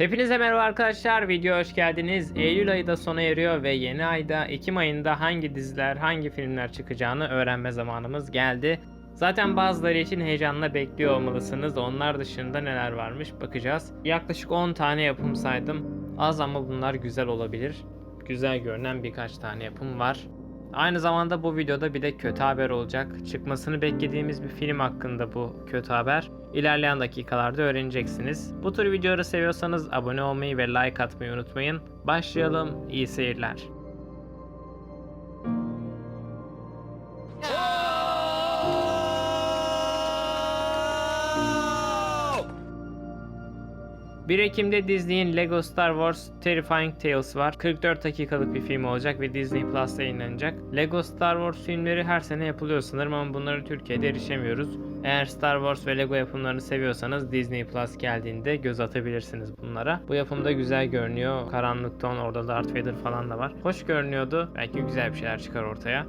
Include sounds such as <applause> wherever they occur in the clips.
Hepinize merhaba arkadaşlar. Video hoş geldiniz. Eylül ayı da sona eriyor ve yeni ayda Ekim ayında hangi diziler, hangi filmler çıkacağını öğrenme zamanımız geldi. Zaten bazıları için heyecanla bekliyor olmalısınız. Onlar dışında neler varmış bakacağız. Yaklaşık 10 tane yapım saydım. Az ama bunlar güzel olabilir. Güzel görünen birkaç tane yapım var. Aynı zamanda bu videoda bir de kötü haber olacak. Çıkmasını beklediğimiz bir film hakkında bu kötü haber. İlerleyen dakikalarda öğreneceksiniz. Bu tür videoları seviyorsanız abone olmayı ve like atmayı unutmayın. Başlayalım. İyi seyirler. ...1 Ekim'de Disney'in Lego Star Wars Terrifying Tales var. 44 dakikalık bir film olacak ve Disney Plus'ta yayınlanacak. Lego Star Wars filmleri her sene yapılıyor sanırım ama bunları Türkiye'de erişemiyoruz. Eğer Star Wars ve Lego yapımlarını seviyorsanız Disney Plus geldiğinde göz atabilirsiniz bunlara. Bu yapım da güzel görünüyor. Karanlık ton orada Darth Vader falan da var. Hoş görünüyordu. Belki güzel bir şeyler çıkar ortaya.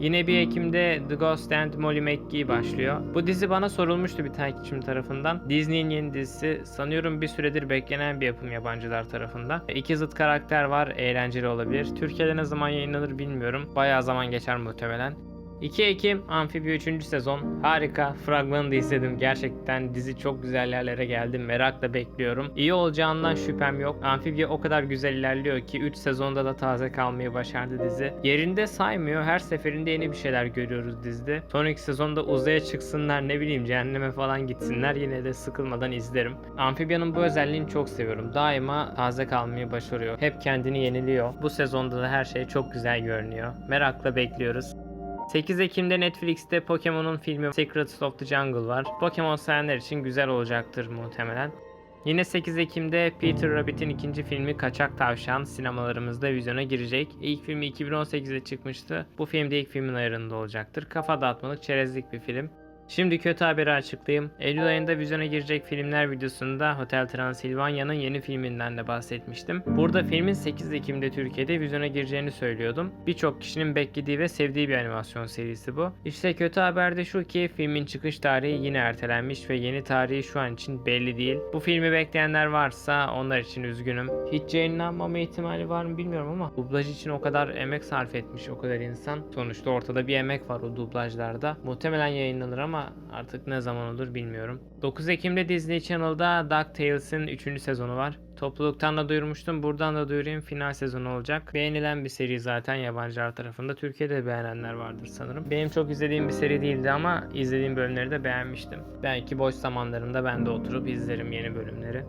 Yine 1 Ekim'de The Ghost and Molly McGee başlıyor. Bu dizi bana sorulmuştu bir takipçim tarafından. Disney'in yeni dizisi sanıyorum bir süredir beklenen bir yapım yabancılar tarafından. İki zıt karakter var, eğlenceli olabilir. Türkiye'de ne zaman yayınlanır bilmiyorum. Bayağı zaman geçer muhtemelen. 2 Ekim Amfibi 3. sezon. Harika. Fragmanı da izledim. Gerçekten dizi çok güzel yerlere geldi. Merakla bekliyorum. İyi olacağından şüphem yok. Amfibi o kadar güzel ilerliyor ki 3 sezonda da taze kalmayı başardı dizi. Yerinde saymıyor. Her seferinde yeni bir şeyler görüyoruz dizide. Sonraki sezonda uzaya çıksınlar ne bileyim cehenneme falan gitsinler. Yine de sıkılmadan izlerim. Amfibiyanın bu özelliğini çok seviyorum. Daima taze kalmayı başarıyor. Hep kendini yeniliyor. Bu sezonda da her şey çok güzel görünüyor. Merakla bekliyoruz. 8 Ekim'de Netflix'te Pokemon'un filmi Secrets of the Jungle var. Pokemon sevenler için güzel olacaktır muhtemelen. Yine 8 Ekim'de Peter Rabbit'in ikinci filmi Kaçak Tavşan sinemalarımızda vizyona girecek. İlk filmi 2018'de çıkmıştı. Bu film de ilk filmin ayarında olacaktır. Kafa dağıtmalık çerezlik bir film. Şimdi kötü haberi açıklayayım. Eylül ayında vizyona girecek filmler videosunda Hotel Transylvania'nın yeni filminden de bahsetmiştim. Burada filmin 8 Ekim'de Türkiye'de vizyona gireceğini söylüyordum. Birçok kişinin beklediği ve sevdiği bir animasyon serisi bu. İşte kötü haber de şu ki filmin çıkış tarihi yine ertelenmiş ve yeni tarihi şu an için belli değil. Bu filmi bekleyenler varsa onlar için üzgünüm. Hiç yayınlanmama ihtimali var mı bilmiyorum ama dublaj için o kadar emek sarf etmiş o kadar insan. Sonuçta ortada bir emek var o dublajlarda. Muhtemelen yayınlanır ama artık ne zaman olur bilmiyorum. 9 Ekim'de Disney Channel'da DuckTales'in 3. sezonu var. Topluluktan da duyurmuştum. Buradan da duyurayım. Final sezonu olacak. Beğenilen bir seri zaten yabancılar tarafında. Türkiye'de de beğenenler vardır sanırım. Benim çok izlediğim bir seri değildi ama izlediğim bölümleri de beğenmiştim. Belki boş zamanlarımda ben de oturup izlerim yeni bölümleri.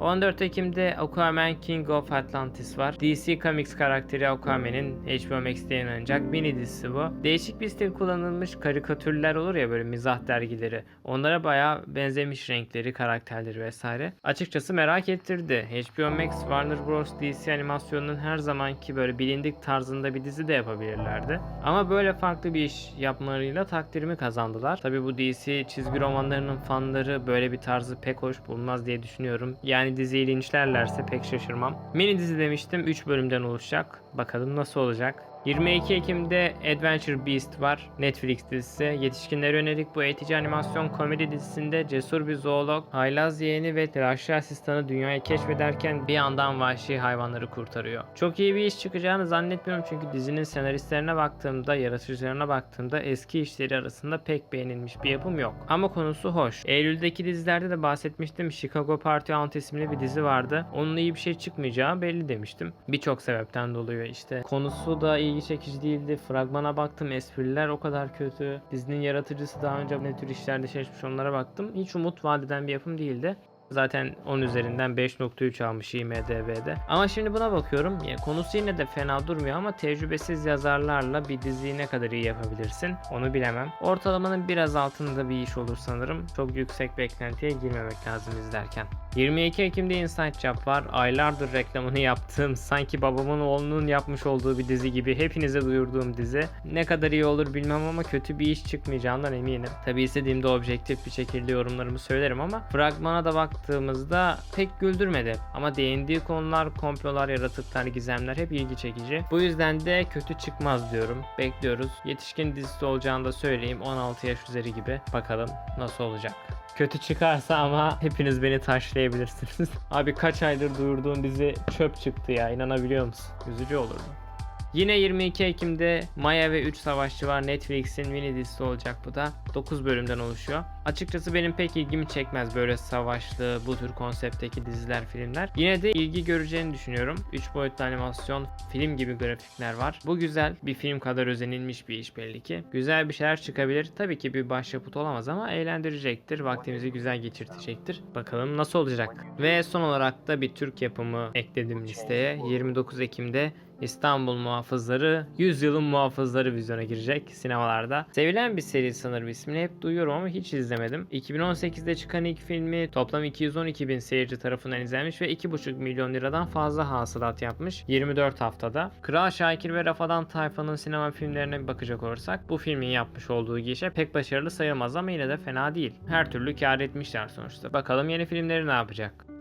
14 Ekim'de Aquaman King of Atlantis var. DC Comics karakteri Aquaman'in HBO Max'te yayınlanacak mini dizisi bu. Değişik bir stil kullanılmış karikatürler olur ya böyle mizah dergileri. Onlara bayağı benzemiş renkleri, karakterleri vesaire. Açıkçası merak ettirdi. HBO Max, Warner Bros. DC animasyonunun her zamanki böyle bilindik tarzında bir dizi de yapabilirlerdi. Ama böyle farklı bir iş yapmalarıyla takdirimi kazandılar. Tabi bu DC çizgi romanlarının fanları böyle bir tarzı pek hoş bulmaz diye düşünüyorum. Yani diziyi linçlerlerse pek şaşırmam. Mini dizi demiştim 3 bölümden oluşacak. Bakalım nasıl olacak. 22 Ekim'de Adventure Beast var. Netflix dizisi. Yetişkinlere yönelik bu eğitici animasyon komedi dizisinde cesur bir zoolog, haylaz yeğeni ve telaşlı asistanı dünyayı keşfederken bir yandan vahşi hayvanları kurtarıyor. Çok iyi bir iş çıkacağını zannetmiyorum çünkü dizinin senaristlerine baktığımda, yaratıcılarına baktığımda eski işleri arasında pek beğenilmiş bir yapım yok. Ama konusu hoş. Eylül'deki dizilerde de bahsetmiştim. Chicago Party Aunt isimli bir dizi vardı. Onun iyi bir şey çıkmayacağı belli demiştim. Birçok sebepten dolayı işte. Konusu da ilgi çekici değildi. Fragmana baktım. Espriler o kadar kötü. Dizinin yaratıcısı daha önce ne tür işlerde çalışmış onlara baktım. Hiç umut vadeden bir yapım değildi. Zaten 10 üzerinden 5.3 almış IMDB'de. Ama şimdi buna bakıyorum. Yani konusu yine de fena durmuyor ama tecrübesiz yazarlarla bir diziyi ne kadar iyi yapabilirsin onu bilemem. Ortalamanın biraz altında bir iş olur sanırım. Çok yüksek beklentiye girmemek lazım izlerken. 22 Ekim'de Inside Job var. Aylardır reklamını <laughs> yaptığım, sanki babamın oğlunun yapmış olduğu bir dizi gibi hepinize duyurduğum dizi. Ne kadar iyi olur bilmem ama kötü bir iş çıkmayacağından eminim. Tabi istediğimde objektif bir şekilde yorumlarımı söylerim ama fragmana da baktığımızda pek güldürmedi. Ama değindiği konular, komplolar, yaratıklar, gizemler hep ilgi çekici. Bu yüzden de kötü çıkmaz diyorum. Bekliyoruz. Yetişkin dizisi olacağını da söyleyeyim. 16 yaş üzeri gibi. Bakalım nasıl olacak. Kötü çıkarsa ama hepiniz beni taşlayın ekleyebilirsiniz. <laughs> Abi kaç aydır duyurduğun dizi çöp çıktı ya inanabiliyor musun? Üzücü olurdu. Yine 22 Ekim'de Maya ve 3 Savaşçı var. Netflix'in mini dizisi olacak bu da. 9 bölümden oluşuyor. Açıkçası benim pek ilgimi çekmez böyle savaşlı, bu tür konseptteki diziler, filmler. Yine de ilgi göreceğini düşünüyorum. 3 boyutlu animasyon, film gibi grafikler var. Bu güzel. Bir film kadar özenilmiş bir iş belli ki. Güzel bir şeyler çıkabilir. Tabii ki bir başyapıt olamaz ama eğlendirecektir. Vaktimizi güzel geçirtecektir. Bakalım nasıl olacak. Ve son olarak da bir Türk yapımı ekledim listeye. 29 Ekim'de İstanbul Muhafızları 100 yılın muhafızları vizyona girecek sinemalarda. Sevilen bir seri sanırım ismini hep duyuyorum ama hiç izlemedim. 2018'de çıkan ilk filmi toplam 212 bin seyirci tarafından izlenmiş ve 2,5 milyon liradan fazla hasılat yapmış 24 haftada. Kral Şakir ve Rafadan Tayfa'nın sinema filmlerine bakacak olursak bu filmin yapmış olduğu gişe pek başarılı sayılmaz ama yine de fena değil. Her türlü kar etmişler sonuçta. Bakalım yeni filmleri ne yapacak?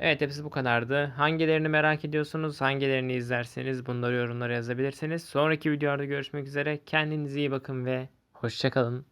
Evet hepsi bu kadardı. Hangilerini merak ediyorsunuz? Hangilerini izlerseniz bunları yorumlara yazabilirsiniz. Sonraki videolarda görüşmek üzere. Kendinize iyi bakın ve hoşçakalın.